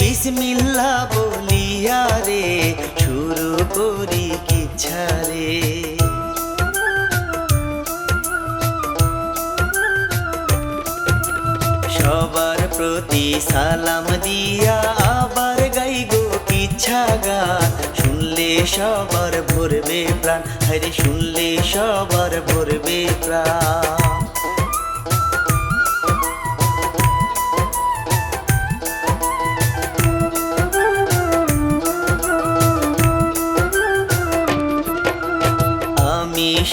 বিসমিল্লা বলিয়া রে, শুরু করি কিচ্ছা রে সবার প্রতি সালাম দিয়া আবার গাইগো কিচ্ছা গান শুনলে সবার ভরবে প্রাণ হরে শুনলে সবার ভরবে প্রাণ।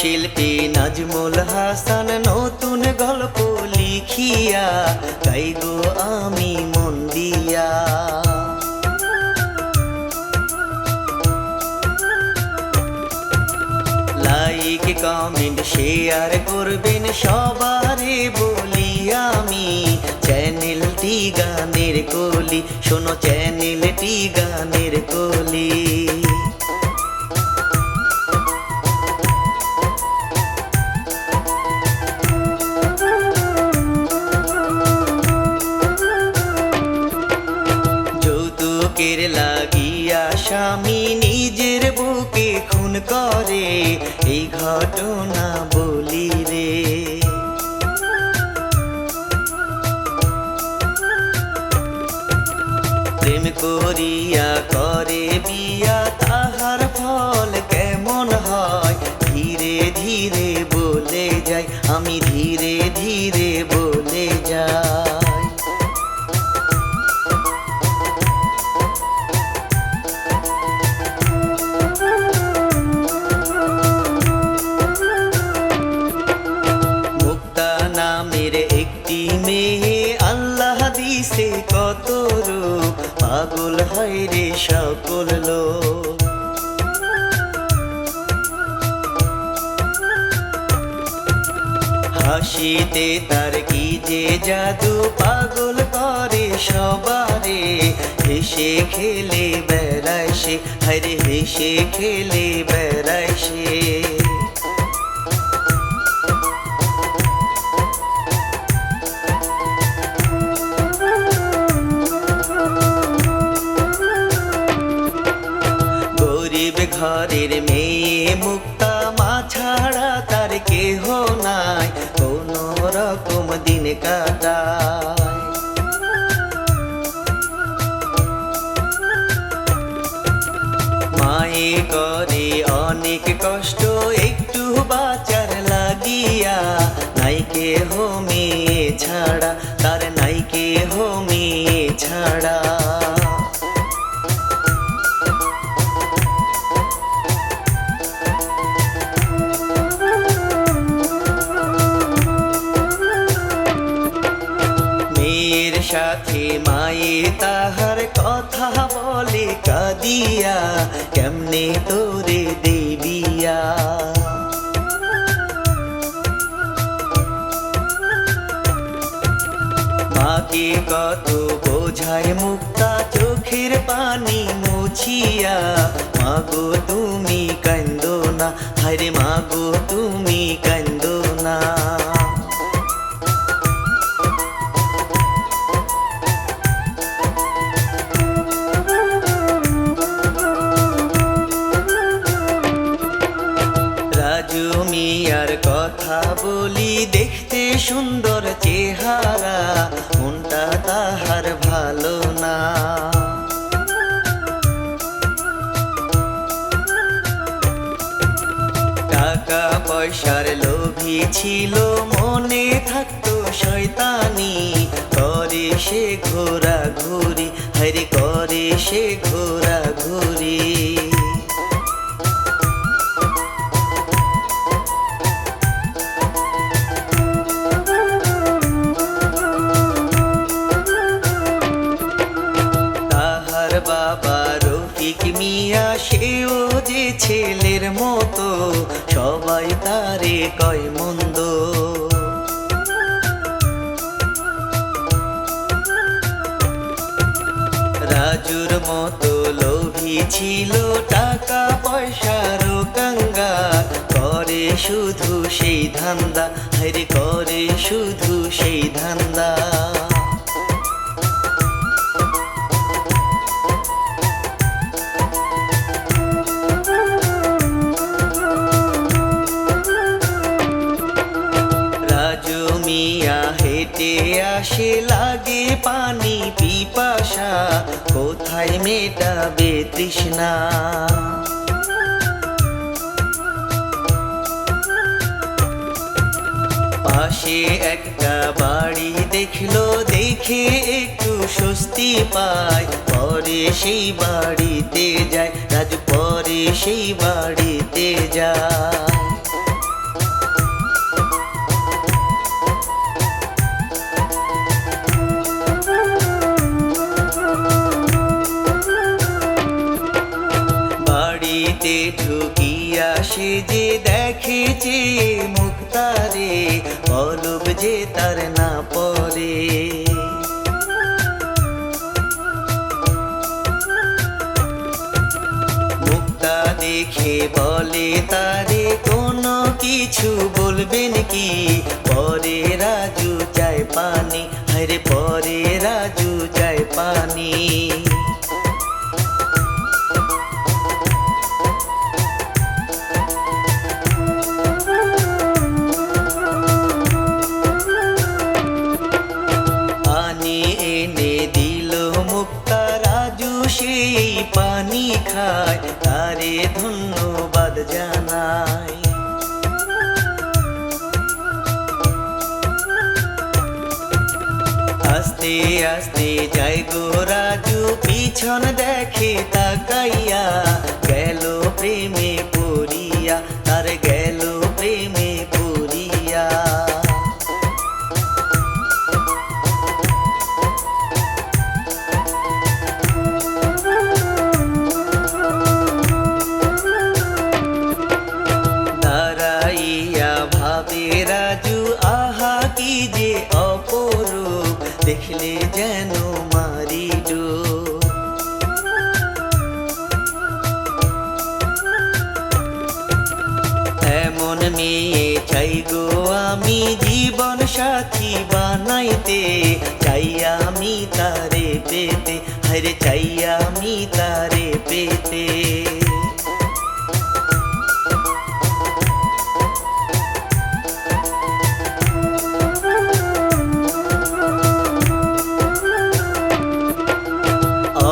শিল্পী নাজমুল হাসান নতুন গল্প লিখিয়া গাইগো আমি মন দিয়া। লাইক কমেন্ট শেয়ার করবেন সবারে বলি আমি। চ্যানেলটি গানের কলি, শোনো চ্যানেলটি গানের কলি। করে এই ঘটনা হাসিতে তার কি যে জাদু পাগল করে সবারে। হেসে খেলে বেড়ায় সে হরে হেসে খেলে বেড়ায় সে। গরিব ঘরের মেয়ে মুক্তা মায়ে করে অনেক কষ্ট একটু বাঁচার লাগিয়া নাইকে হোমে ছাড়া তার নাইকে হোমে ছাড়া। সাথে মায়ে তাহার কথা বলে কাদিয়া, কেমনে তোরে দেবিয়া? মাকে কত বোঝায় মুক্তা চোখের পানি মুছিয়া, মাগো তুমি কান্দো না হরে মাগো তুমি কান্দো না। রাজু মিয়ার কথা বলি, দেখতে সুন্দর চেহারা, মনটা তাহার ভালো না। টাকা পয়সার লোভী ছিল, মনে থাকতো শয়তানি। করে সে ঘোরা ঘুরি হরে করে সে ঘোরা ঘুরি মিয়া সেও যে ছেলের মতো, সবাই তারে কয় মন্দ। রাজুর মতো লোভী ছিল টাকা পয়সার গঙ্গা করে শুধু সেই ধান্দা হরে করে শুধু সেই ধান্দা। কোথায় মেটাবে তৃষ্ণা? পাশে একটা বাড়ি দেখল, দেখে একটু স্বস্তি পায়। পরে সেই বাড়িতে যায় রাজু পরে সেই বাড়িতে যায়। দেখেছে মুক্তারে অলব যে তার না পরে মুক্তা দেখে বলে, তারে কোনো কিছু বলবেন কি? পরে রাজু চায় পানি হরে পরে রাজু চায় আস্তে আস্তে যাই গো রাজু পিছন দেখে তাকাইয়া গেল প্রেমে পড়িয়া তার গেল মেয়ে চাই গো আমি জীবন সাথী বানাইতে। চাই আমি তারে পেতে হরে চাই আমি তারে পেতে।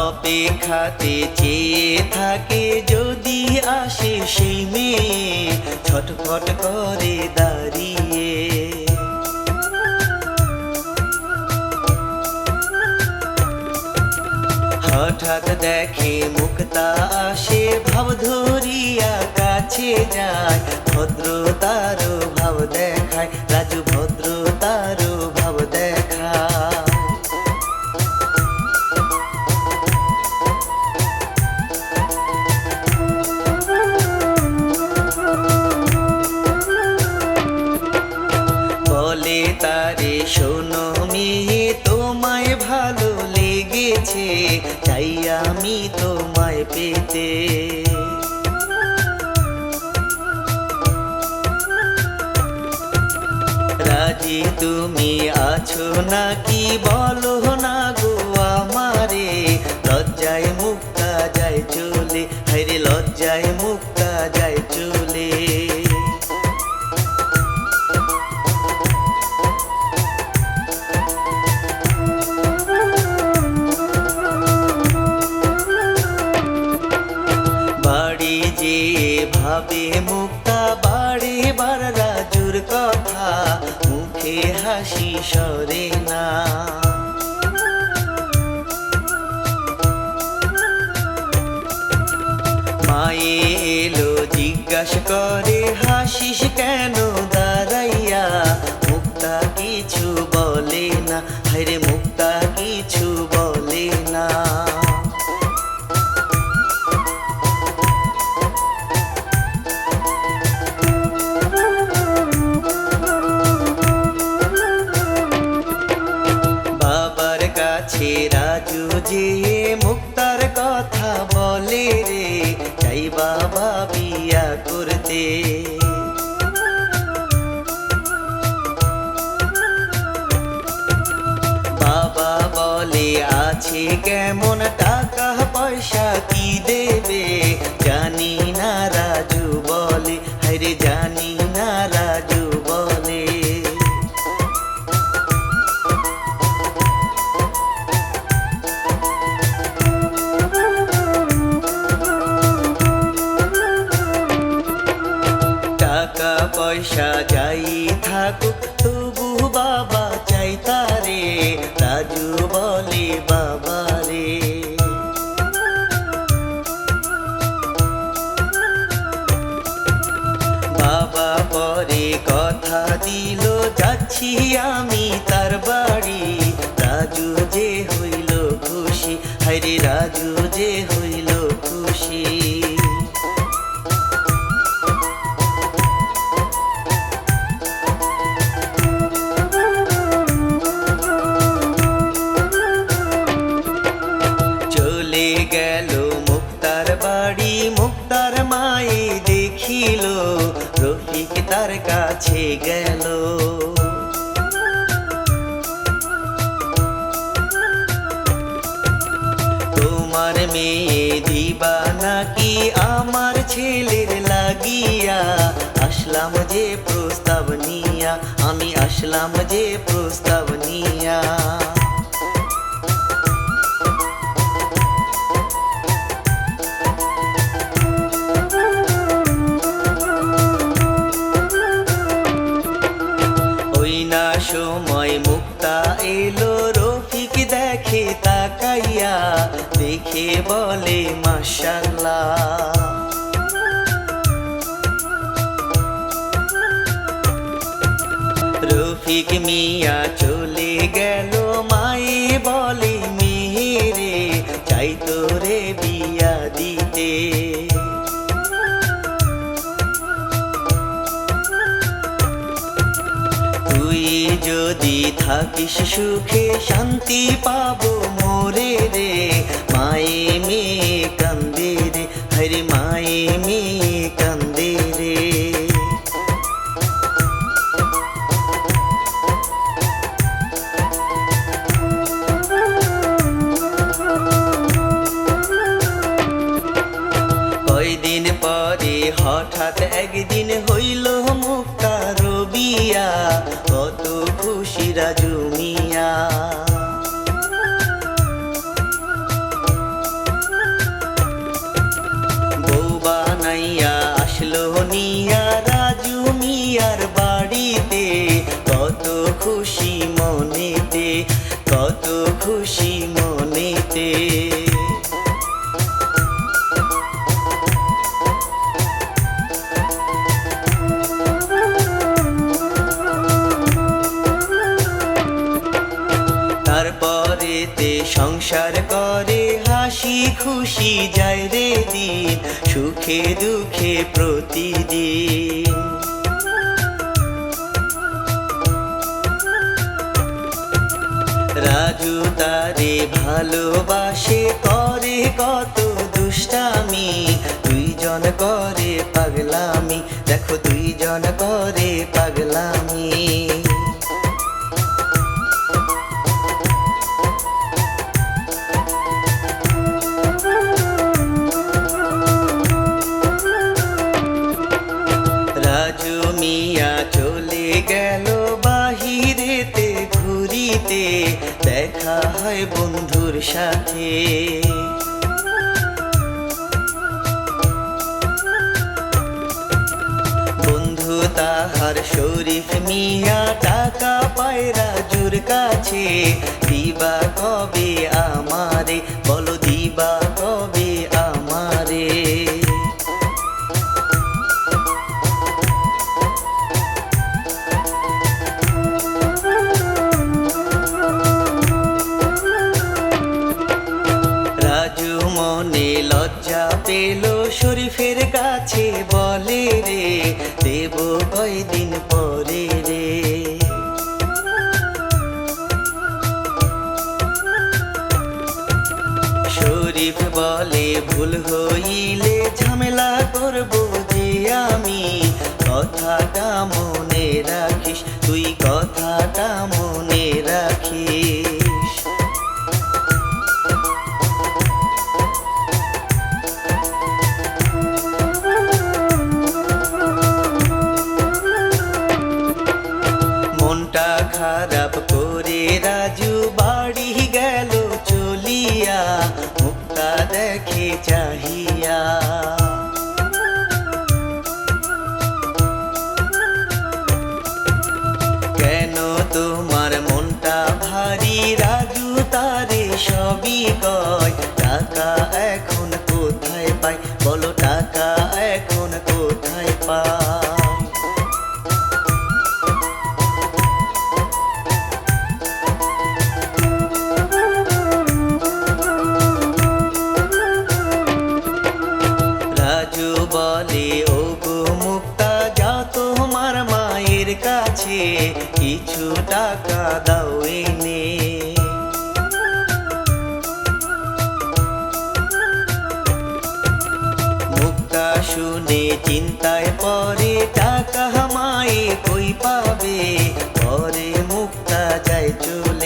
অপেক্ষাতে চেয়ে থাকে যদি আসে সেই মেয়ে ছটফট করে দাঁড়িয়ে। হঠাৎ দেখে মুক্তা আসে ভাব ধরিয়া কাছে যায়। ভদ্রতার ভাব দেখায় রাজু ভদ্র রাজি তুমি আছো নাকি? বলো না গো আমারে। লজ্জায় মুক্তা যায় চলে। হরে লজ্জায় মুক্তা সরে না। মায়ে এলো জিজ্ঞাসা করে কি নিয়া, আমি আসলাম যে প্রস্তাব নিয়া। সময় মুক্তা এলো, রফিক দেখে তাকাইয়া, দেখে বলে, মাশাল্লাহ। রফিক মিয়া চলে গেল, মায়ে বলে মেহেরে চাই তোরে বিয়া দিতে। তুই যদি থাকিস সুখে, শান্তি পাবো মোরে রে, মায়ে মেয়ে দিন সুখে দুঃখে প্রতিদিন। রাজু তারে ভালোবাসে করে কত দুষ্টামি। দুইজন করে পাগলামি, দেখো দুইজন করে পাগলামি। হয় বন্ধুর সাথে। বন্ধু তাহার শরীফ মিয়া, টাকা পায় রাজুর কাছে। দিবা কবে আমারে? বলো দিবা বলে রে, দেব কয়দিন পরে রে। শরীফ বলে, ভুল হইলে ঝামেলা করব যে আমি। কথাটা মনে টাকা এখন কোথায় পাই? বলো টাকা এখন Julie.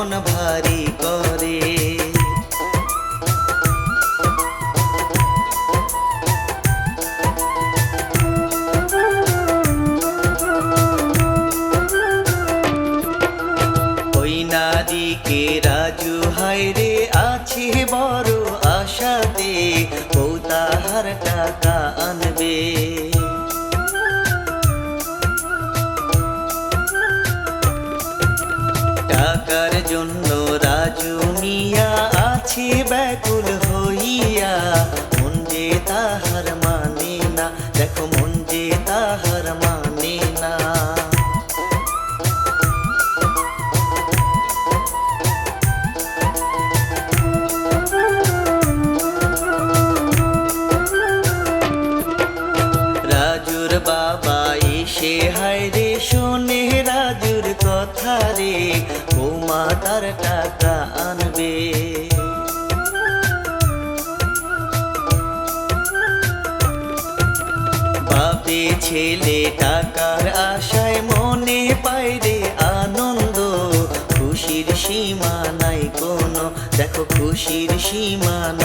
मौन भारी mano.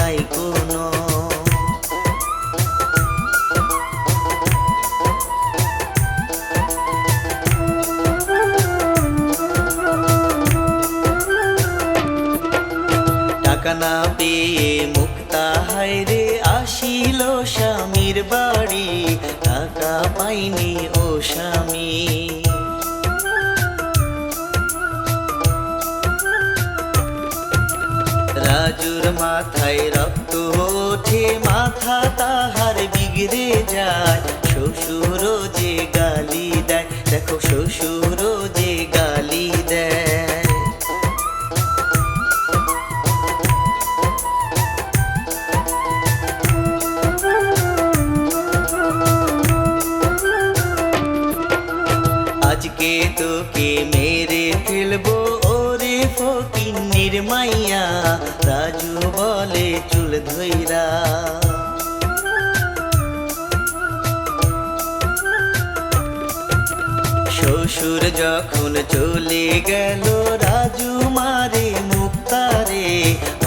চলে গেল রাজু মারে মুক্তারে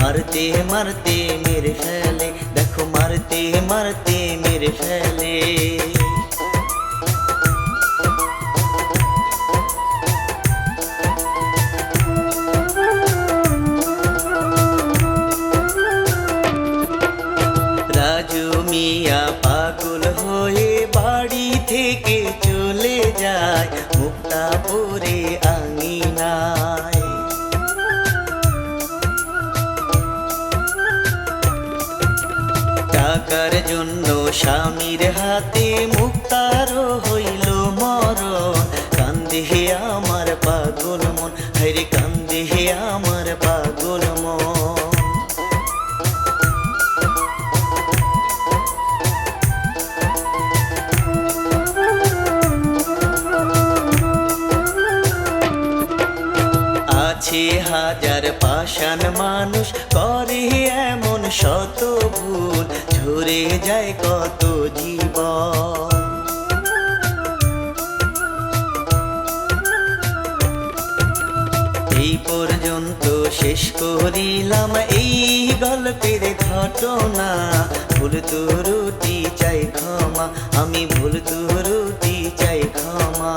মারতে মারতে মেরে ফেলে। দেখো মারতে মারতে মেরে ফেলে। আছে হাজার পাষাণ মানুষ, করে এমন শত ভুল, ঝরে যায় কত জীবন। এই পর্যন্ত শেষ করিলাম এই গল্পের ঘটনা। ভুল তো রুটি চাই ক্ষমা, আমি ভুল তো রুটি চাই ক্ষমা।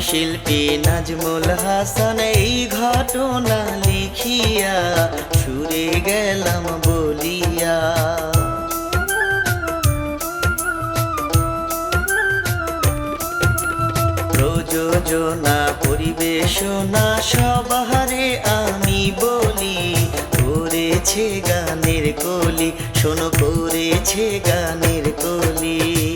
শিল্পী নাজমুল হাসান, এই ঘটনা লিখিয়া সুরে গেলাম বলিয়া। প্রযোজনা, পরিবেশনা সবারে আমি বলি, করেছে গানের কলি, শোনো, করেছে গানের কলি।